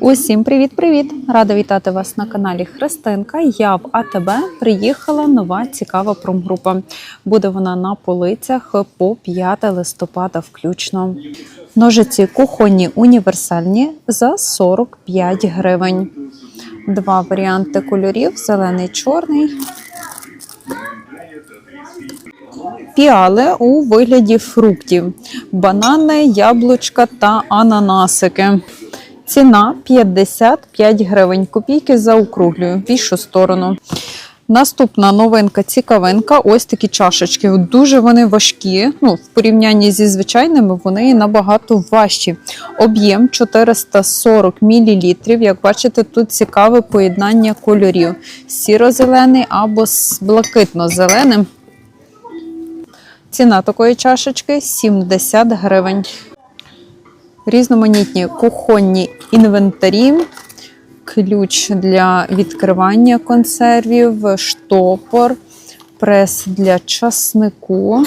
Усім привіт-привіт! Рада вітати вас на каналі Христинка. Я в АТБ приїхала нова цікава промгрупа. Буде вона на полицях по 5 листопада включно. Ножиці кухонні універсальні за 45 гривень. Два варіанти кольорів: зелений чорний. Піали у вигляді фруктів: банани, яблучка та ананасики. Ціна 55 гривень. Копійки заокруглюю в більшу сторону. Наступна новинка цікавинка. Ось такі чашечки. Дуже вони важкі. Ну, в порівнянні зі звичайними вони набагато важчі. Об'єм 440 мл. Як бачите, тут цікаве поєднання кольорів: сіро-зелений або блакитно-зеленим. Ціна такої чашечки 70 гривень. Різноманітні кухонні інвентарі, ключ для відкривання консервів, штопор, прес для часнику.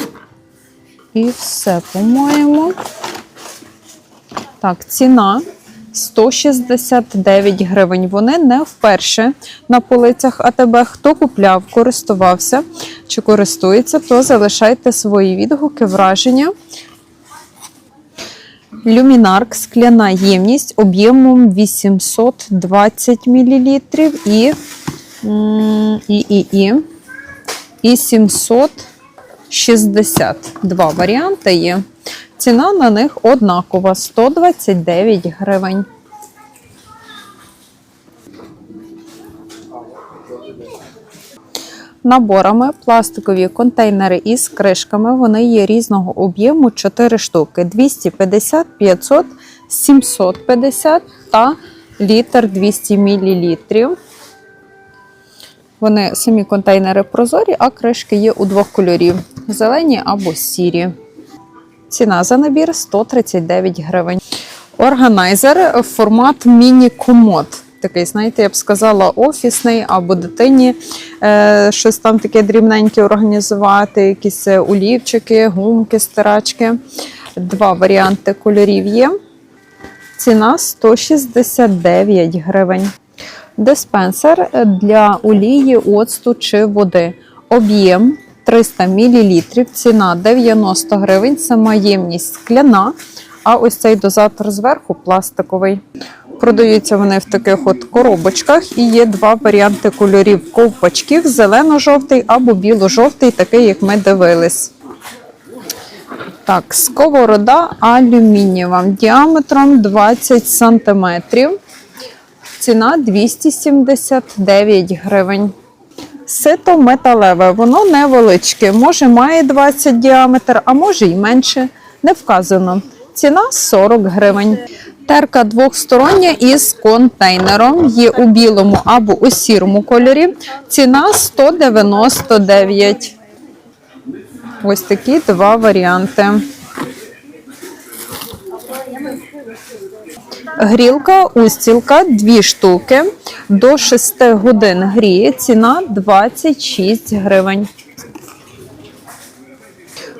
І все, по-моєму. Так, ціна 169 гривень. Вони не вперше на полицях АТБ. Хто купляв, користувався чи користується, то залишайте свої відгуки, враження. Люмінарк, скляна ємність об'ємом 820 мл і, і, і, і, і 760. Два варіанти є. Ціна на них однакова 129 гривень. Наборами пластикові контейнери із кришками. Вони є різного об'єму 4 штуки: 250, 500, 750 та літр 200 мл. Вони самі контейнери прозорі, а кришки є у двох кольорів: зелені або сірі. Ціна за набір 139 гривень. Органайзер формат міні-комод. Такий, знаєте, я б сказала, офісний або дитині щось там таке дрібненьке організувати, якісь е, олівчики, гумки, стирачки. Два варіанти кольорів є. Ціна 169 гривень. Диспенсер для олії, оцту чи води. Об'єм 300 мл, ціна 90 гривень, сама ємність скляна, а ось цей дозатор зверху пластиковий. Продаються вони в таких от коробочках і є два варіанти кольорів ковпачків: зелено-жовтий або біло-жовтий, такий, як ми дивились. Так, сковорода алюмінієва діаметром 20 см. Ціна 279 гривень. Сито металеве, воно невеличке. Може, має 20 діаметр, а може й менше. Не вказано. Ціна 40 гривень. Терка двохстороння із контейнером. Є у білому або у сірому кольорі. Ціна 199. Ось такі два варіанти. Грілка, устілка, дві штуки. До 6 годин гріє. Ціна 26 гривень.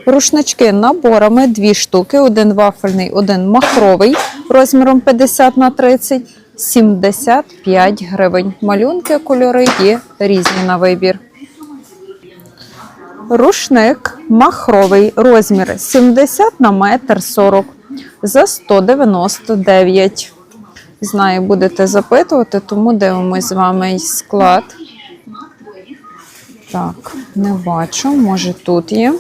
Рушнички наборами дві штуки, один вафельний, один махровий розміром 50 на 30, 75 гривень. Малюнки, кольори є різні на вибір. Рушник махровий розмір 70 на метр 40 за 199. Знаю, будете запитувати, тому дивимось з вами склад. Так, не бачу, може тут є.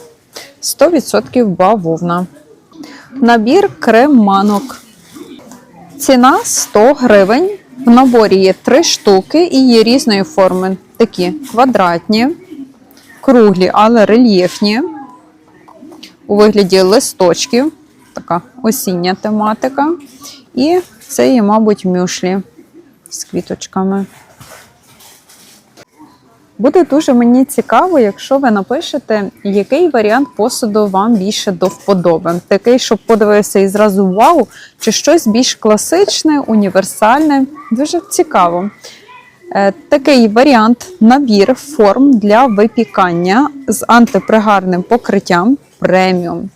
100% бавовна. Набір креманок. Ціна 100 гривень. В наборі є 3 штуки і є різної форми. Такі квадратні, круглі, але рельєфні. У вигляді листочків. Така осіння тематика. І це є, мабуть, мюшлі з квіточками. Буде дуже мені цікаво, якщо ви напишете, який варіант посуду вам більше до вподоби. Такий, щоб подивився і зразу вау, чи щось більш класичне, універсальне. Дуже цікаво. Е, Такий варіант набір форм для випікання з антипригарним покриттям преміум.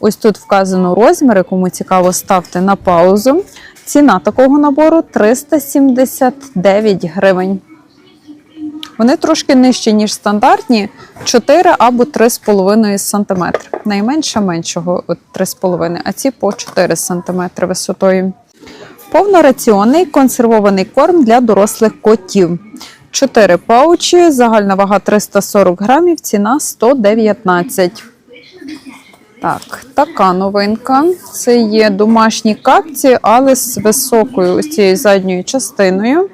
Ось тут вказано розміри, кому цікаво, ставте на паузу. Ціна такого набору 379 гривень. Вони трошки нижчі, ніж стандартні, 4 або 3,5 см. Найменше меншого от 3,5, а ці по 4 см висотою. Повнораціонний консервований корм для дорослих котів. 4 паучі, загальна вага 340 грамів, ціна 119. Так, така новинка. Це є домашні капці, але з високою ось цією задньою частиною.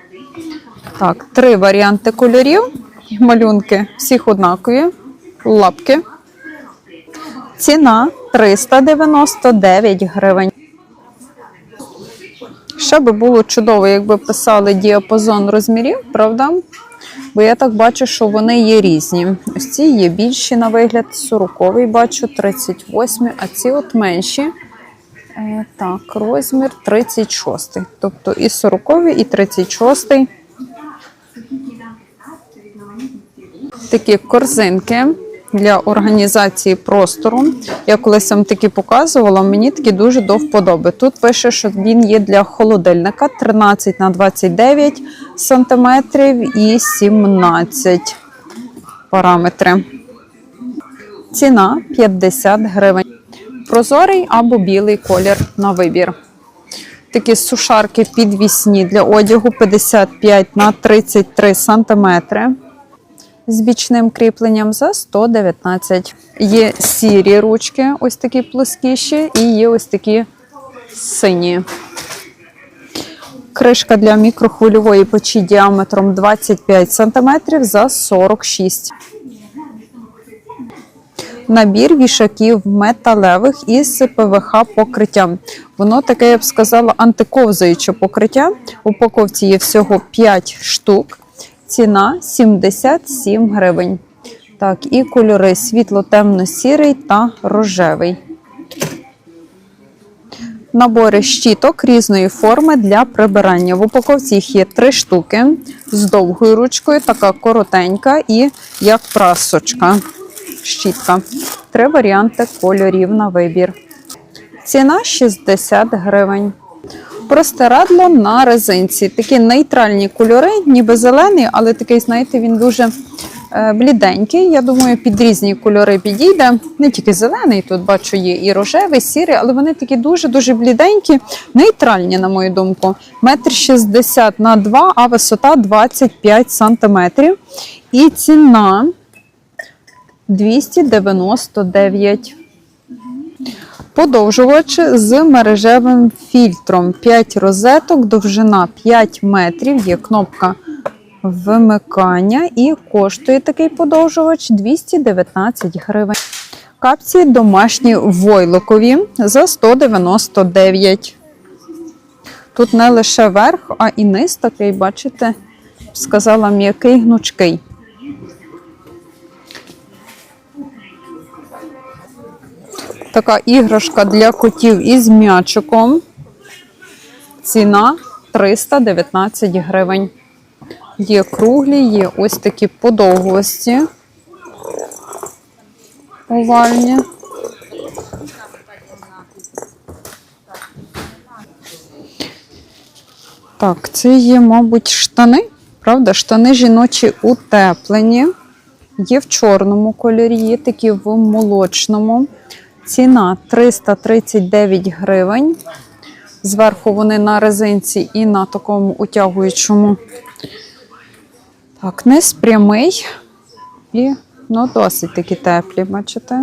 Так, три варіанти кольорів. Малюнки всіх однакові. Лапки. Ціна 399 гривень. Ще би було чудово, якби писали діапазон розмірів, правда? Бо я так бачу, що вони є різні. Ось ці є більші на вигляд, 40-й бачу, 38 а ці от менші. Е, так, розмір 36. Тобто і 40 і 36. Такі корзинки для організації простору. Я колись вам такі показувала, мені такі дуже до вподоби. Тут пише, що він є для холодильника 13 на 29 сантиметрів і 17 параметри. Ціна 50 гривень. Прозорий або білий колір на вибір. Такі сушарки підвісні для одягу 55 на 33 сантиметри з бічним кріпленням за 119. Є сірі ручки, ось такі плоскіші, і є ось такі сині. Кришка для мікрохвильової печі діаметром 25 см за 46 Набір вішаків металевих із ПВХ покриттям. Воно таке, я б сказала, антиковзаюче покриття. У упаковці є всього 5 штук. Ціна 77 гривень. Так, і кольори світло, темно-сірий та рожевий. Набори щіток різної форми для прибирання. В упаковці їх є три штуки з довгою ручкою, така коротенька і як прасочка. Щітка. Три варіанти кольорів на вибір. Ціна 60 гривень. Простирадло на резинці. Такі нейтральні кольори, ніби зелений, але такий, знаєте, він дуже е, бліденький. Я думаю, під різні кольори підійде. Не тільки зелений, тут бачу, є і рожевий, сірий, але вони такі дуже-дуже бліденькі, нейтральні, на мою думку. Метр 60 на 2, а висота 25 сантиметрів. І ціна 299 Подовжувач з мережевим фільтром 5 розеток, довжина 5 метрів, є кнопка вимикання і коштує такий подовжувач 219 гривень. Капці домашні войлокові за 199. Тут не лише верх, а і низ такий, бачите, сказала м'який гнучкий. Така іграшка для котів із м'ячиком. Ціна 319 гривень. Є круглі, є ось такі подовгості. Овальні. Так, це є, мабуть, штани. Правда, штани жіночі утеплені. Є в чорному кольорі, є такі в молочному. Ціна 339 гривень. Зверху вони на резинці і на такому утягуючому. Так, низ прямий і ну, досить такі теплі, бачите?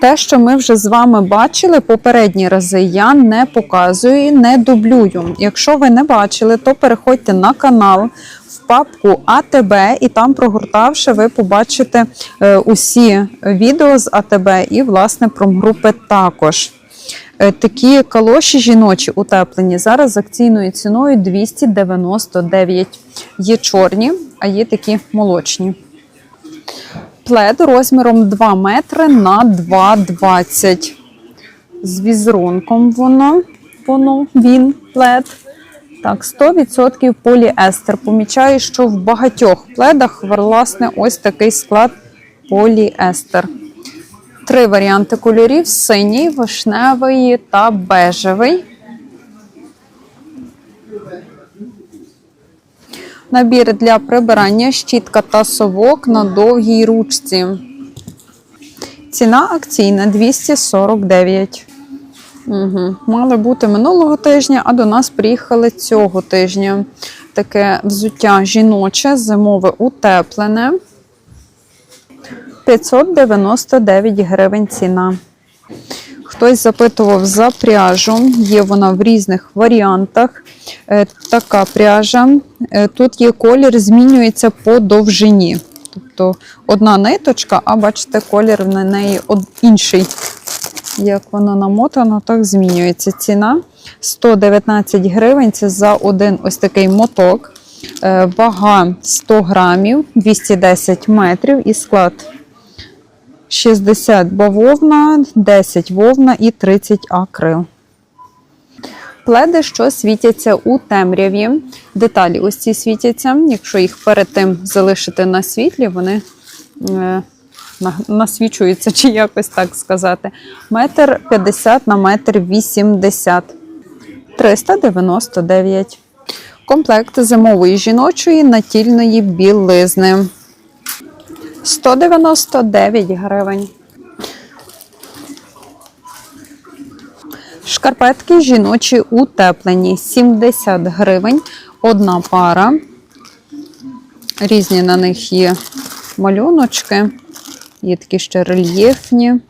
Те, що ми вже з вами бачили попередні рази, я не показую і не дублюю. Якщо ви не бачили, то переходьте на канал в папку АТБ, і там, прогортавши, ви побачите е, усі відео з АТБ і, власне, промгрупи також. Е, Такі калоші жіночі утеплені зараз з акційною ціною 299. Є чорні, а є такі молочні. Плед розміром 2 метри на 2,20. З візерунком воно, воно, він, плед. Так, 100% поліестер. Помічаю, що в багатьох пледах, власне, ось такий склад поліестер. Три варіанти кольорів: синій, вишневий та бежевий. Набір для прибирання, щітка та совок на довгій ручці. Ціна акційна 249. Угу. Мали бути минулого тижня, а до нас приїхали цього тижня. Таке взуття жіноче, зимове утеплене. 599 гривень ціна. Хтось запитував за пряжу. Є вона в різних варіантах. Е, Така пряжа. Е, Тут є колір, змінюється по довжині. Тобто одна ниточка, а бачите, колір на неї інший. Як воно намотано, так змінюється. Ціна 119 гривень. Це за один ось такий моток. Е, Вага 100 грамів, 210 метрів і склад 60 бавовна, 10 вовна і 30 акрил. Пледи, що світяться у темряві. Деталі ось ці світяться. Якщо їх перед тим залишити на світлі, вони е, насвічуються, чи якось так сказати. Метр 50 на метр 80. 399. Комплект зимової жіночої натільної білизни. 199 гривень. Шкарпетки жіночі утеплені 70 гривень. Одна пара. Різні на них є малюночки. Є такі ще рельєфні.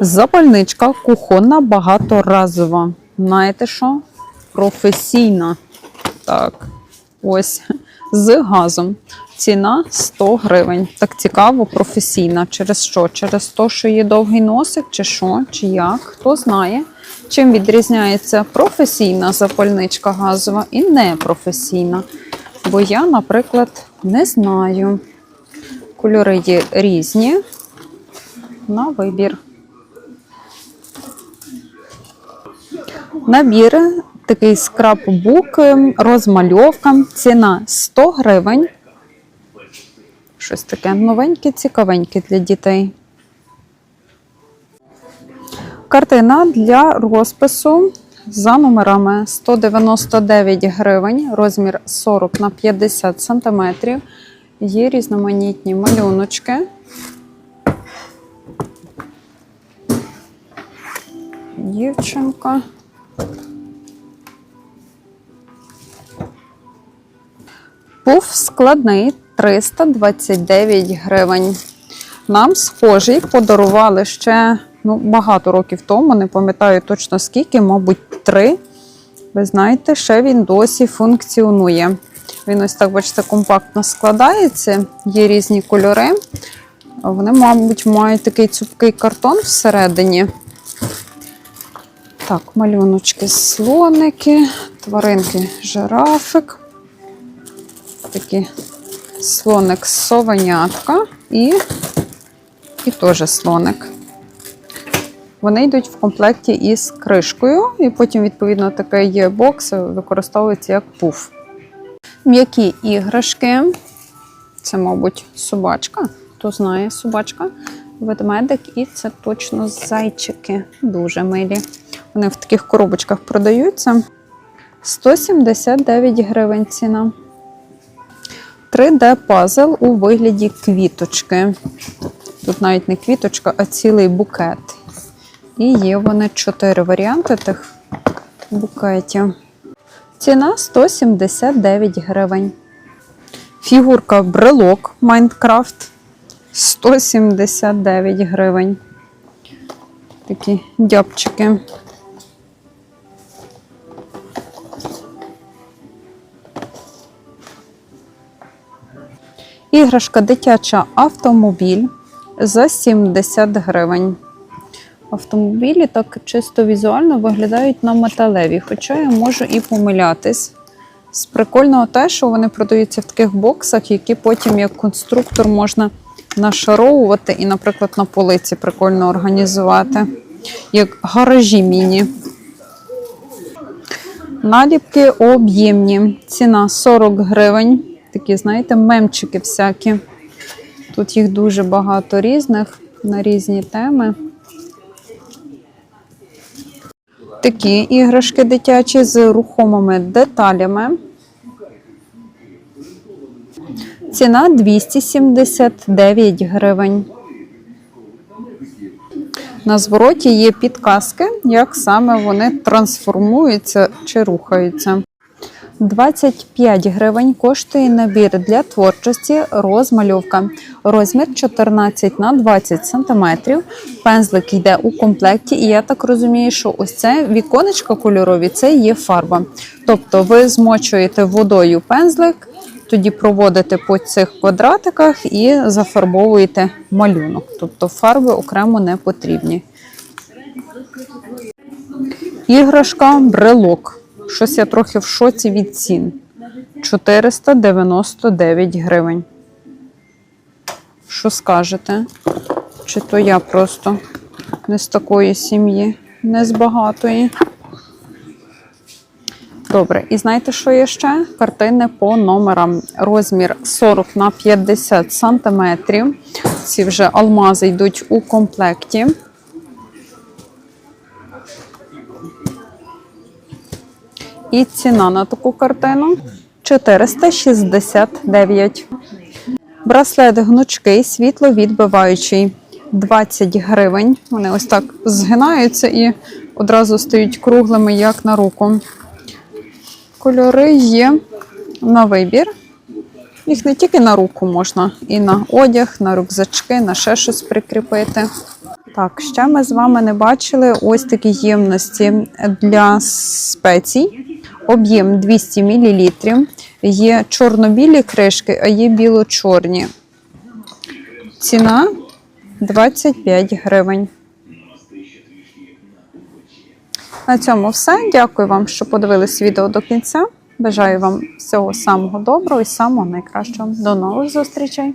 Запальничка кухонна багаторазова. Знаєте що? Професійна. Так, ось з газом. Ціна 100 гривень. Так цікаво, професійна. Через що? Через те, що є довгий носик, чи що, чи як? Хто знає, чим відрізняється професійна запальничка газова і непрофесійна. Бо я, наприклад, не знаю. Кольори є різні. На вибір. Набір такий скраббук, ем, розмальовка. Ціна 100 гривень. Щось таке новеньке, цікавеньке для дітей. Картина для розпису за номерами 199 гривень, розмір 40 на 50 сантиметрів. Є різноманітні малюночки. Дівчинка. Пуф складний 329 гривень. Нам схожий подарували ще ну, багато років тому, не пам'ятаю точно скільки, мабуть, три. Ви знаєте, ще він досі функціонує. Він ось так, бачите, компактно складається, є різні кольори. Вони, мабуть, мають такий цупкий картон всередині. Так, малюночки слоники, тваринки жирафик. Такий слоник совенятка і, і теж слоник. Вони йдуть в комплекті із кришкою, і потім, відповідно, такий бокс використовується як пуф. М'які іграшки. Це, мабуть, собачка. Хто знає собачка, ведмедик, і це точно зайчики. Дуже милі. Вони в таких коробочках продаються. 179 гривень ціна. 3D-пазл у вигляді квіточки. Тут навіть не квіточка, а цілий букет. І є вони чотири варіанти тих букетів. Ціна 179 гривень. Фігурка брелок Майнкрафт 179 гривень. Такі дябчики. Іграшка дитяча автомобіль за 70 гривень. Автомобілі так чисто візуально виглядають на металеві, хоча я можу і помилятись. З прикольного те, що вони продаються в таких боксах, які потім як конструктор можна нашаровувати і, наприклад, на полиці прикольно організувати, як гаражі міні. Наліпки об'ємні. Ціна 40 гривень. Такі, знаєте, мемчики всякі. Тут їх дуже багато різних на різні теми. такі іграшки дитячі з рухомими деталями. Ціна 279 гривень. На звороті є підказки, як саме вони трансформуються чи рухаються. 25 гривень коштує набір для творчості розмальовка. Розмір 14 на 20 см. Пензлик йде у комплекті, і я так розумію, що ось це віконечка кольорові це є фарба. Тобто ви змочуєте водою пензлик, тоді проводите по цих квадратиках і зафарбовуєте малюнок. Тобто фарби окремо не потрібні. Іграшка брелок. Щось я трохи в шоці від цін. 499 гривень. Що скажете? Чи то я просто не з такої сім'ї, не з багатої? Добре, і знаєте, що є ще? Картини по номерам. Розмір 40 на 50 сантиметрів. Ці вже алмази йдуть у комплекті. І ціна на таку картину 469. Браслет гнучкий, світловідбиваючий 20 гривень. Вони ось так згинаються і одразу стають круглими, як на руку. Кольори є на вибір. Їх не тільки на руку можна, і на одяг, на рюкзачки, на ще щось прикріпити. Так, ще ми з вами не бачили ось такі ємності для спецій. Об'єм 200 мл. Є чорно-білі кришки, а є біло-чорні. Ціна 25 гривень. На цьому все. Дякую вам, що подивились відео до кінця. Бажаю вам всього самого доброго і самого найкращого. До нових зустрічей!